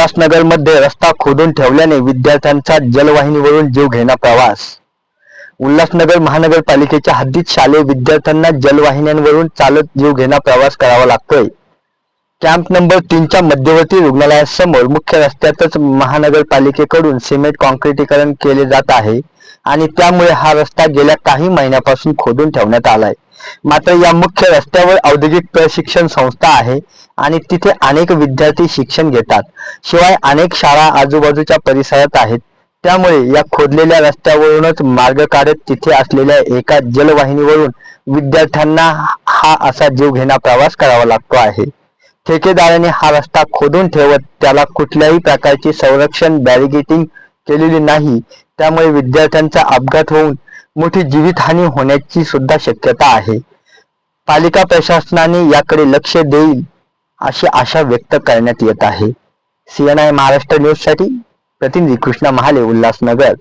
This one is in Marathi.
उल्हासनगरमध्ये रस्ता खोदून ठेवल्याने विद्यार्थ्यांचा जलवाहिनीवरून जीव घेणा प्रवास. उल्हासनगर महानगरपालिकेच्या हद्दीत शालेय विद्यार्थ्यांना जलवाहिन्यांवरून चालत जीव घेणा प्रवास करावा लागतोय. कॅम्प नंबर तीनच्या मध्यवर्ती रुग्णालयासमोर मुख्य रस्त्यातच महानगरपालिकेकडून सिमेंट कॉन्क्रिटीकरण केले जात आहे आणि त्यामुळे हा रस्ता गेल्या काही महिन्यापासून खोदून ठेवण्यात आलाय. मात्र या मुख्य रस्त्यावर औद्योगिक प्रशिक्षण संस्था आहे आणि तिथे अनेक विद्यार्थी शिक्षण घेतात. शिवाय अनेक शाळा आजूबाजूच्या परिसरात आहेत. त्यामुळे या खोदलेल्या रस्त्यावरूनच मार्ग काढत तिथे असलेल्या एका जलवाहिनीवरून विद्यार्थ्यांना हा असा जीव घेणा प्रवास करावा लागतो आहे. ठेकेदाराने हा रस्ता खोदून ठेवत त्याला कुठल्याही प्रकारची संरक्षण बॅरिगेटिंग केलेली नाही. त्यामुळे विद्यार्थ्यांचा अपघात होऊन मोठी जीवितहानी होण्याची सुद्धा शक्यता आहे. पालिका प्रशासनाने याकडे लक्ष देईल अशी आशा व्यक्त करण्यात येत आहे. सीएनआय महाराष्ट्र न्यूजसाठी प्रतिनिधी कृष्णा महाले उल्हासनगर.